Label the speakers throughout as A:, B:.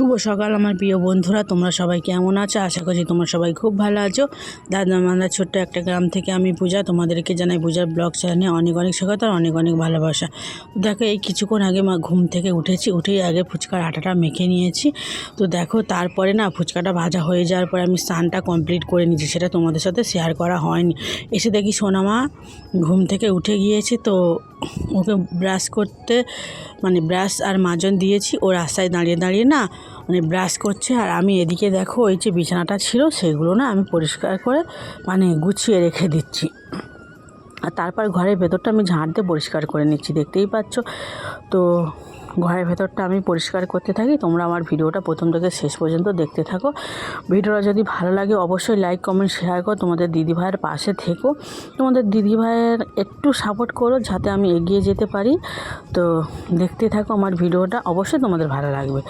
A: শুভ সকাল, আমার প্রিয় বন্ধুরা। তোমরা সবাই কেমন আছো? আশা করছি তোমরা সবাই খুব ভালো আছো। দাদা মান্দা ছোট্ট একটা গ্রাম থেকে আমি পূজা, তোমাদেরকে জানাই পূজার ব্লগ চ্যানেলে অনেক অনেক স্বাগত আর অনেক অনেক ভালোবাসা। দেখো, এই কিছুক্ষণ আগে মা ঘুম থেকে উঠেছি, উঠেই আগে ফুচকার আটাটা মেখে নিয়েছি। তো দেখো, তারপরে না ফুচকাটা ভাজা হয়ে যাওয়ার পরে আমি স্নানটা কমপ্লিট করে নিয়েছি, সেটা তোমাদের সাথে শেয়ার করা হয়নি। এসে দেখি সোনামা ঘুম থেকে উঠে গিয়েছে, তো ওকে ব্রাশ করতে মানে ব্রাশ আর মাজন দিয়েছি, ও রাস্তায় দাঁড়িয়ে দাঁড়িয়ে না মানে ব্রাশ করছে, আর আমি এদিকে দেখো, ওই যে বিছানাটা ছিল, সেগুলো না আমি পরিষ্কার করে মানে গুছিয়ে রেখে দিচ্ছি। আর তারপর ঘরের ভেতরটা আমি ঝাঁট দিয়ে পরিষ্কার করে নিচ্ছি, দেখতেই পাচ্ছ। তো ঘরের ভেতরটা আমি পরিষ্কার করতে থাকি। তোমরা আমার ভিডিওটা প্রথম থেকে শেষ পর্যন্ত দেখতে থাকো। ভিডিওটা যদি ভালো লাগে, অবশ্যই লাইক কমেন্ট শেয়ার করো। তোমাদের দিদিভাইয়ের পাশে থেকো। তোমাদের দিদিভাইয়ের একটু সাপোর্ট করো যাতে আমি এগিয়ে যেতে পারি। তো দেখতে থাকো আমার ভিডিওটা, অবশ্যই তোমাদের ভালো লাগবে।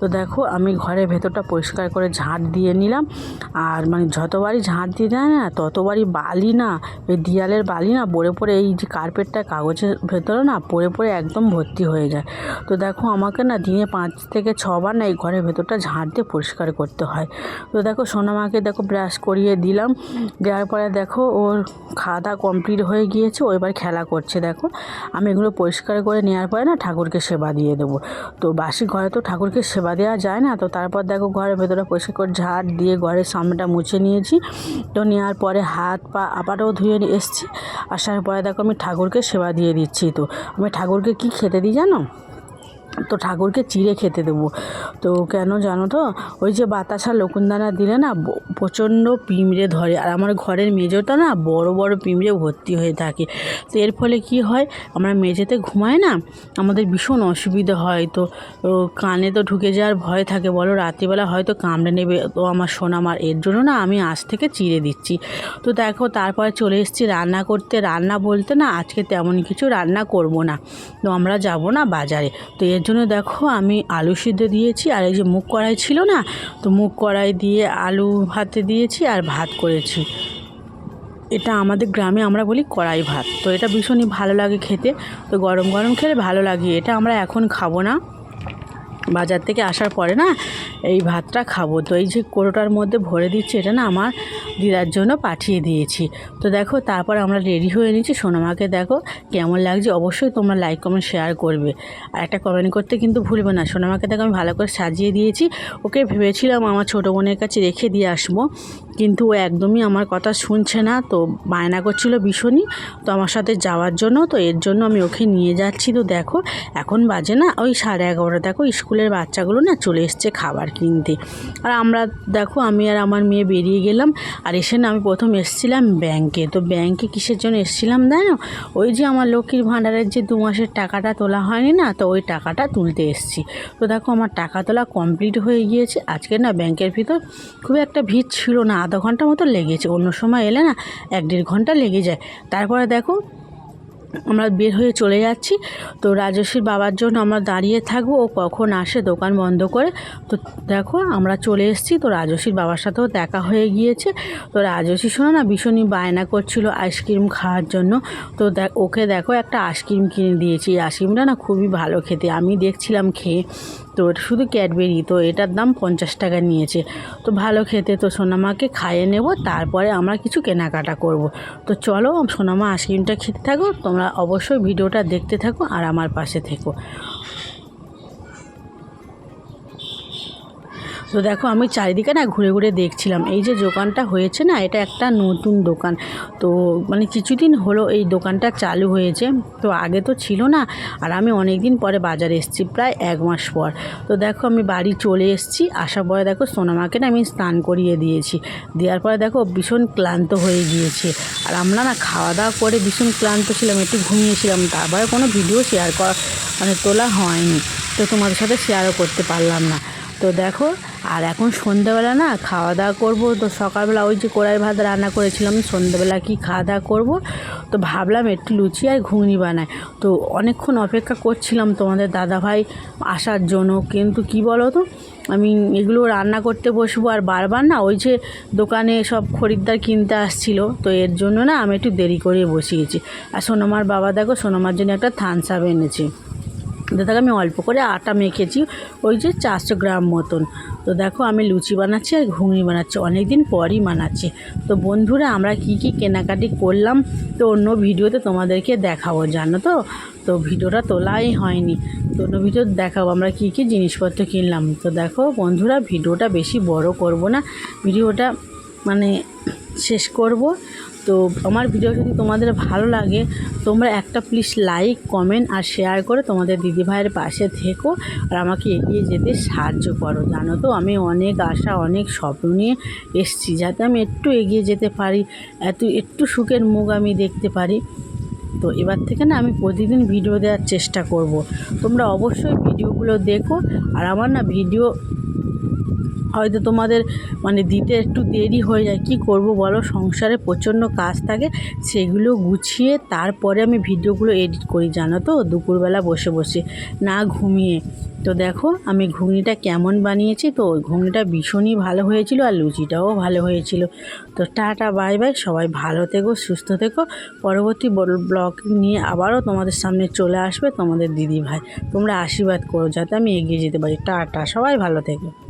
A: তো দেখো, আমি ঘরের ভেতরটা পরিষ্কার করে ঝাঁট দিয়ে নিলাম। আর মানে যতবারই ঝাঁট দিয়ে দেয় না, ততবারই বালি না, এই দেয়ালের বালি না, পড়ে পড়ে এই যে কার্পেটটা কাগজের ভেতরে না, পড়ে পড়ে একদম ভর্তি হয়ে যায়। তো দেখো আমাকে না দিনে পাঁচ থেকে ছবার না এই ঘরের ভেতরটা ঝাঁট দিয়ে পরিষ্কার করতে হয়। তো দেখো সোনামাকে দেখো ব্রাশ করিয়ে দিলাম। দেওয়ার পরে দেখো ওর খাওয়া দাওয়া কমপ্লিট হয়ে গিয়েছে, ও এবার খেলা করছে দেখো। আমি এগুলো পরিষ্কার করে নেওয়ার পরে না ঠাকুরকে সেবা দিয়ে দেবো। তো বাসি ঘরে তো ঠাকুরকে সেবা দেওয়া যায় না, তো তারপর দেখো ঘরের ভেতরে পরিষ্কার করে ঝাড় দিয়ে ঘরের সামনেটা মুছে নিয়েছি। তো নেওয়ার পরে হাত পা আবারও ধুয়ে এসেছি। আসার পরে দেখো আমি ঠাকুরকে সেবা দিয়ে দিচ্ছি তো। আমি ঠাকুরকে কি খেতে দিই জানো? তো ঠাকুরকে চিড়ে খেতে দেবো। তো কেন জানো তো? ওই যে বাতাসা লকুনদানা দিলে না প্রচণ্ড পিঁমড়ে ধরে। আর আমার ঘরের মেজোটা না বড় বড় পিঁমড়ে ভর্তি হয়ে থাকে। তো এর ফলে কি হয়? আমরা মেঝেতে ঘুমাই না, আমাদের ভীষণ অসুবিধা হয়। তো কানে তো ঢুকে যাওয়ার ভয় থাকে। বলো রাত্রিবেলা হয়তো কামড়ে নেবে। তো আমার সোনামার এর জন্য না আমি আজ থেকে চিড়ে দিচ্ছি। তো দেখো, তারপরে চলে এসেছি রান্না করতে। রান্না বলতে না আজকে তেমন কিছু রান্না করব না। তো আমরা যাব না বাজারে। তো এর জন্য দেখো আমি আলু সিদ্ধ দিয়েছি, আর এই যে মুখ কড়াই ছিল না, তো মুখ কড়াই দিয়ে আলু ভাতে দিয়েছি আর ভাত করেছি। এটা আমাদের গ্রামে আমরা বলি কড়াই ভাত। তো এটা ভীষণই ভালো লাগে খেতে, তো গরম গরম খেলে ভালো লাগে। এটা আমরা এখন খাব না। বাজার থেকে আসার পরে না এই ভাতটা খাব। তো এই যে কোটোটার মধ্যে ভরে দিচ্ছি, এটা না আমার দিদার জন্য পাঠিয়ে দিয়েছি। তো দেখো, তারপর আমরা রেডি হয়ে নিচ্ছি। সোনামাকে দেখো কেমন লাগছে। অবশ্যই তোমরা লাইক, কমেন্ট, শেয়ার করবে। আর একটা কমেন্ট করতে কিন্তু ভুলবে না। সোনামাকে দেখো আমি ভালো করে সাজিয়ে দিয়েছি। ওকে ভেবেছিলাম আমার ছোটো বোনের কাছে রেখে দিয়ে আসব। কিন্তু ও একদমই আমার কথা শুনছে না। তো বায়না করছিল ভীষণই। তো আমার সাথে যাওয়ার জন্য, তো এর জন্য আমি ওকে নিয়ে যাচ্ছি। তো দেখো, এখন বাজে না? ওই সাড়ে এগারোটা। দেখো, স্কুলের বাচ্চাগুলো না চলে এসছে খাবার কিনতে। আর আমরা, দেখো, আমি আর আমার মেয়ে বেরিয়ে গেলাম আর এসে না আমি প্রথম এসেছিলাম ব্যাংকে। তো ব্যাংকে কিসের জন্য এসেছিলাম জানো? ওই যে আমার লক্ষ্মীর ভাণ্ডারের যে দু মাসের টাকাটা তোলা হয়নি না, তো ওই টাকাটা তুলতে এসেছি। তো দেখো, আমার টাকা তোলা কমপ্লিট হয়ে গিয়েছে। আজকে না ব্যাংকের ভিতর খুব একটা ভিড় ছিল না, আধা ঘণ্টা মতো লেগেছে। অন্য সময় এলে না এক দেড় ঘণ্টা লেগে যায়। তারপরে দেখো আমরা বের হয়ে চলে যাচ্ছি। তো রাজস্বীর বাবার জন্য আমরা দাঁড়িয়ে থাকব। ও কখন আসে দোকান বন্ধ করে। তো দেখো, আমরা চলে এসেছি। তো রাজস্বীর বাবার সাথেও দেখা হয়ে গিয়েছে। তো রাজস্বী শোনো না, ভীষণই বায়না করছিল আইসক্রিম খাওয়ার জন্য। তো দেখ ওকে দেখো একটা আইসক্রিম কিনে দিয়েছি। এই আইসক্রিমটা না খুবই ভালো খেতে। আমি দেখছিলাম খেয়ে। তো শুধু ক্যাডবেরি। তো এটার দাম পঞ্চাশ টাকা নিয়েছে। তো ভালো খেতে। তো সোনামাকে খাইয়ে নেব। তারপরে আমরা কিছু কেনাকাটা করব। তো চলো, সোনামা আইসক্রিমটা খেতে থাকো তোমরা অবশ্যই ভিডিওটা দেখতে থাকো আর আমার পাশে থেকো। তো দেখো আমি চারিদিকে না ঘুরে ঘুরে দেখছিলাম। এই যে দোকানটা হয়েছে না, এটা একটা নতুন দোকান। তো মানে কিছুদিন হলো এই দোকানটা চালু হয়েছে। তো আগে তো ছিল না, আর আমি অনেক দিন পরে বাজারে এসেছি, প্রায় এক মাস পর। তো দেখো আমি বাড়ি চলে এসেছি, আসার পরে দেখো সোনামাকে না আমি স্নান করিয়ে দিয়েছি। দেওয়ার পরে দেখো ভীষণ ক্লান্ত হয়ে গিয়েছে। আর আমরা না খাওয়া দাওয়া করে ভীষণ ক্লান্ত ছিলাম, একটু ঘুমিয়েছিলাম। তারপরে কোনো ভিডিও শেয়ার করা মানে তোলা হয়নি। তো তোমাদের সাথে শেয়ারও করতে পারলাম না। তো দেখো, আর এখন সন্ধ্যাবেলা না খাওয়া দাওয়া করব। তো সকালবেলা ওই যে কড়াই ভাত রান্না করেছিলাম সন্ধ্যাবেলা কি খাওয়া দাওয়া করব? তো ভাবলাম একটু লুচি আর ঘুগনি বানাই। তো অনেকক্ষণ অপেক্ষা করছিলাম তোমাদের দাদাভাই আসার জন্য, কিন্তু কি বলো তো আমি এগুলো রান্না করতে বসবো আর বারবার না ওই যে দোকানে সব খরিদ্দার কিনতে আসছিল, তো এর জন্য না আমি একটু দেরি করে বসিয়েছি। আর সোনমার বাবা দেখো, সোনামার জন্য একটা থানসাপ এনেছে। তো দেখো, আমি অল্প করে আটা মেখেছি, ওই যে চারশো গ্রাম মতন। তো দেখো, আমি লুচি বানাচ্ছি আর ঘুগনি বানাচ্ছি অনেক দিন পরই বানাচ্ছি। তো বন্ধুরা, আমরা কি কি কেনাকাটি করলাম, তো অন্য ভিডিওতে তোমাদেরকে দেখাবো, জানো তো? তো ভিডিওটা তোলাই হয়নি, তো অন্য ভিডিও দেখাবো, আমরা কি কি জিনিসপত্র কিনলাম। তো দেখো বন্ধুরা, ভিডিওটা বেশি বড় করব না, ভিডিওটা মানে শেষ করব। তো আমার ভিডিও যদি তোমাদের ভালো লাগে, তোমরা একটা প্লিজ লাইক কমেন্ট আর শেয়ার করে তোমাদের দিদিভাইয়ের পাশে থেকো আর আমাকে এগিয়ে যেতে সাহায্য করো। জানো তো, আমি অনেক আশা, অনেক স্বপ্ন নিয়ে এসছি যাতে আমি একটু এগিয়ে যেতে পারি, এত, একটু সুখের মুখ আমি দেখতে পারি। তো এবার থেকে না আমি প্রতিদিন ভিডিও দেওয়ার চেষ্টা করব। তোমরা অবশ্যই ভিডিওগুলো দেখো আর আমার না ভিডিও হয়তো তোমাদের মানে দিতে একটু দেরি হয়ে যায়। কি করব বলো? সংসারে প্রচণ্ড কাজ থাকে, সেগুলো গুছিয়ে তারপরে আমি ভিডিওগুলো এডিট করি, জানো তো? দুপুরবেলা বসে বসে, না ঘুমিয়ে। তো দেখো, আমি ঘুগনিটা কেমন বানিয়েছি তো, ওই ঘুগনিটা ভীষণই ভালো হয়েছিল আর লুচিটাও ভালো হয়েছিল। তো টাটা, বাই বাই, সবাই ভালো থেকো, সুস্থ থেকো। পরবর্তী ব্লগ নিয়ে আবারও তোমাদের সামনে চলে আসবে তোমাদের দিদি ভাই তোমরা আশীর্বাদ করো, যাতে আমি এগিয়ে যেতে পারি। টাটা, সবাই ভালো থেকো।